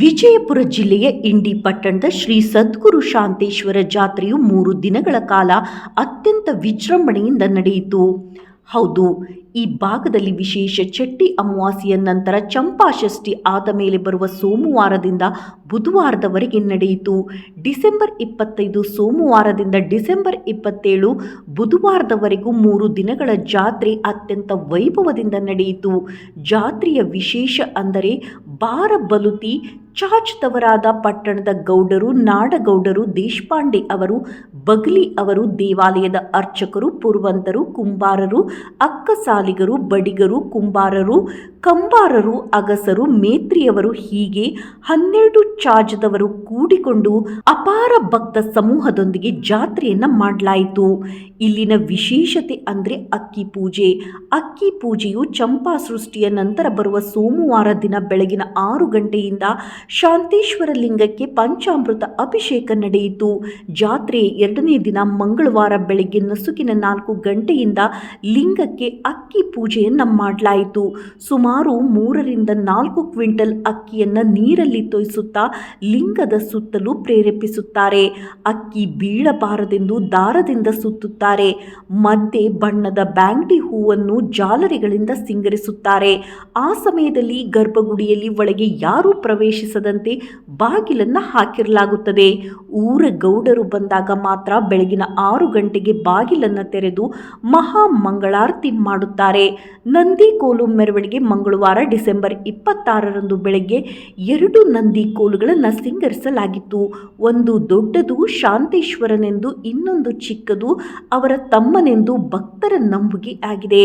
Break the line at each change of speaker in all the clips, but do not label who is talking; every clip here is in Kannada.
ವಿಜಯಪುರ ಜಿಲ್ಲೆಯ ಇಂಡಿ ಪಟ್ಟಣದ ಶ್ರೀ ಸದ್ಗುರು ಶಾಂತೇಶ್ವರ ಜಾತ್ರೆಯು ಮೂರು ದಿನಗಳ ಕಾಲ ಅತ್ಯಂತ ವಿಜೃಂಭಣೆಯಿಂದ ನಡೆಯಿತು. ಹೌದು, ಈ ಭಾಗದಲ್ಲಿ ವಿಶೇಷ ಚಟ್ಟಿ ಅಮಾವಾಸ್ಯೆಯ ನಂತರ ಚಂಪಾಷಷ್ಠಿ ಆದ ಮೇಲೆ ಬರುವ ಸೋಮವಾರದಿಂದ ಬುಧವಾರದವರೆಗೆ ನಡೆಯಿತು. ಡಿಸೆಂಬರ್ ಇಪ್ಪತ್ತೈದು ಸೋಮವಾರದಿಂದ ಡಿಸೆಂಬರ್ ಇಪ್ಪತ್ತೇಳು ಬುಧವಾರದವರೆಗೂ ಮೂರು ದಿನಗಳ ಜಾತ್ರೆ ಅತ್ಯಂತ ವೈಭವದಿಂದ ನಡೆಯಿತು. ಜಾತ್ರೆಯ ವಿಶೇಷ ಅಂದರೆ ಬಾರಬಲುತಿ ಚಾಚ್ತವರಾದ ಪಟ್ಟಣದ ಗೌಡರು, ನಾಡಗೌಡರು, ದೇಶಪಾಂಡೆ ಅವರು, ಬಗಲಿ ಅವರು, ದೇವಾಲಯದ ಅರ್ಚಕರು, ಪುರ್ವಂತರು, ಕುಂಬಾರರು, ಅಕ್ಕಸಾಲಿಗರು, ಬಡಿಗರು, ಕುಂಬಾರರು ಕಂಬಾರರು, ಅಗಸರು, ಮೇತ್ರಿಯವರು ಹೀಗೆ ಹನ್ನೆರಡು ಚಾಜದವರು ಕೂಡಿಕೊಂಡು ಅಪಾರ ಭಕ್ತ ಸಮೂಹದೊಂದಿಗೆ ಜಾತ್ರೆಯನ್ನ ಮಾಡಲಾಯಿತು. ಇಲ್ಲಿನ ವಿಶೇಷತೆ ಅಂದರೆ ಅಕ್ಕಿ ಪೂಜೆ. ಅಕ್ಕಿ ಪೂಜೆಯು ಚಂಪಾ ಸೃಷ್ಟಿಯ ನಂತರ ಬರುವ ಸೋಮವಾರ ದಿನ ಬೆಳಗಿನ ಆರು ಗಂಟೆಯಿಂದ ಶಾಂತೇಶ್ವರ ಲಿಂಗಕ್ಕೆ ಪಂಚಾಮೃತ ಅಭಿಷೇಕ ನಡೆಯಿತು. ಜಾತ್ರೆ ಎರಡನೇ ದಿನ ಮಂಗಳವಾರ ಬೆಳಗ್ಗೆ ನಸುಕಿನ ನಾಲ್ಕು ಗಂಟೆಯಿಂದ ಲಿಂಗಕ್ಕೆ ಅಕ್ಕಿ ಪೂಜೆಯನ್ನು ಮಾಡಲಾಯಿತು. ಸುಮಾರು ಮೂರರಿಂದ ನಾಲ್ಕು ಕ್ವಿಂಟಲ್ ಅಕ್ಕಿಯನ್ನು ನೀರಲ್ಲಿ ತೋಯಿಸುತ್ತಾ ಲಿಂಗದ ಸುತ್ತಲೂ ಪ್ರೇರೇಪಿಸುತ್ತಾರೆ. ಅಕ್ಕಿ ಬೀಳಬಾರದೆಂದು ದಾರದಿಂದ ಸುತ್ತುತ್ತಾರೆ. ಮಧ್ಯೆ ಬಣ್ಣದ ಬ್ಯಾಂಗ್ಡಿ ಹೂವನ್ನು ಜಾಲರಿಗಳಿಂದ ಸಿಂಗರಿಸುತ್ತಾರೆ. ಆ ಸಮಯದಲ್ಲಿ ಗರ್ಭಗುಡಿಯಲ್ಲಿ ಒಳಗೆ ಯಾರೂ ಪ್ರವೇಶಿಸದಂತೆ ಬಾಗಿಲನ್ನು ಹಾಕಿರಲಾಗುತ್ತದೆ. ಊರ ಗೌಡರು ಬಂದಾಗ ಮಾತ್ರ ಬೆಳಗಿನ ಆರು ಗಂಟೆಗೆ ಬಾಗಿಲನ್ನು ತೆರೆದು ಮಹಾ ಮಂಗಳಾರತಿ ಮಾಡುತ್ತಾರೆ. ನಂದಿ ಕೋಲು ಮೆರವಣಿಗೆ ಮಂಗಳವಾರ ಡಿಸೆಂಬರ್ ಇಪ್ಪತ್ತಾರರಂದು ಬೆಳಗ್ಗೆ ಎರಡು ನಂದಿ ಕೋಲುಗಳನ್ನು ಸಿಂಗರಿಸಲಾಗಿತ್ತು. ಒಂದು ದೊಡ್ಡದು ಶಾಂತೇಶ್ವರನೆಂದು, ಇನ್ನೊಂದು ಚಿಕ್ಕದು ಅವರ ತಮ್ಮನೆಂದು ಭಕ್ತರ ನಂಬುಗೆ ಆಗಿದೆ.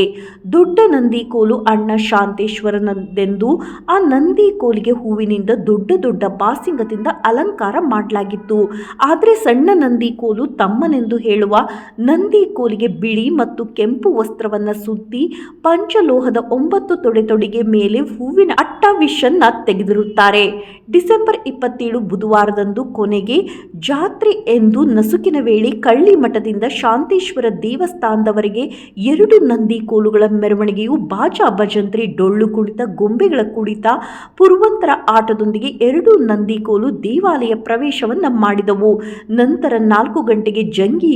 ದೊಡ್ಡ ನಂದಿ ಕೋಲು ಅಣ್ಣ ಶಾಂತೇಶ್ವರನದೆಂದು ಆ ನಂದಿ ಕೋಲಿಗೆ ಹೂವಿನಿಂದ ದೊಡ್ಡ ದೊಡ್ಡ ಬಾಸಿಂಗದಿಂದ ಅಲಂಕಾರ ಮಾಡಲಾಗಿತ್ತು. ಆದರೆ ಸಣ್ಣ ನಂದಿ ಕೋಲು ತಮ್ಮನೆಂದು ಹೇಳುವ ನಂದಿ ಕೋಲಿಗೆ ಬಿಳಿ ಮತ್ತು ಕೆಂಪು ವಸ್ತ್ರವನ್ನು ಸುತ್ತಿ ಪಂಚಲೋಹದ ಒಂಬತ್ತು ತೊಡೆ ತೊಡೆಗೆ ಮೇಲೆ ಹೂವಿನ ಅಟ್ಟಾವಿಷನ್ನ ತೆಗೆದಿರುತ್ತಾರೆ. ಡಿಸೆಂಬರ್ ಇಪ್ಪತ್ತೇಳು ಬುಧವಾರದಂದು ಕೊನೆಗೆ ಜಾತ್ರೆ ಎಂದು ನಸುಕಿನ ವೇಳೆ ಕಳ್ಳಿ ಮಠದಿಂದ ಶಾಂತೇಶ್ವರ ದೇವಸ್ಥಾನದವರೆಗೆ ಎರಡು ನಂದಿ ಕೋಲುಗಳ ಮೆರವಣಿಗೆಯು ಬಾಜಾ ಭಜಂತ್ರಿ ಡೊಳ್ಳು ಕುಣಿತ, ಗೊಂಬೆಗಳ ಕುಣಿತ, ಪೂರ್ವಂತರ ಆಟದೊಂದಿಗೆ ಎರಡು ನಂದಿ ಕೋಲು ದೇವಾಲಯ ಪ್ರವೇಶವನ್ನು ಮಾಡಿದವು. ನಂತರ ನಾಲ್ಕು ಗಂಟೆಗೆ ಜಂಗಿ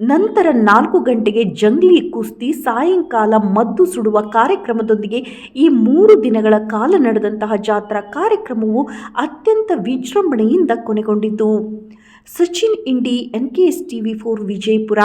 ನಂತರ ನಾಲ್ಕು ಗಂಟೆಗೆ ಜಂಗ್ಲಿ ಕುಸ್ತಿ, ಸಾಯಂಕಾಲ ಮದ್ದು ಸುಡುವ ಕಾರ್ಯಕ್ರಮದೊಂದಿಗೆ ಈ ಮೂರು ದಿನಗಳ ಕಾಲ ನಡೆದಂತಹ ಜಾತ್ರಾ ಕಾರ್ಯಕ್ರಮವು ಅತ್ಯಂತ ವಿಜೃಂಭಣೆಯಿಂದ ಕೊನೆಗೊಂಡಿತು. Sachin, Indi, N K S T V four Vijayapura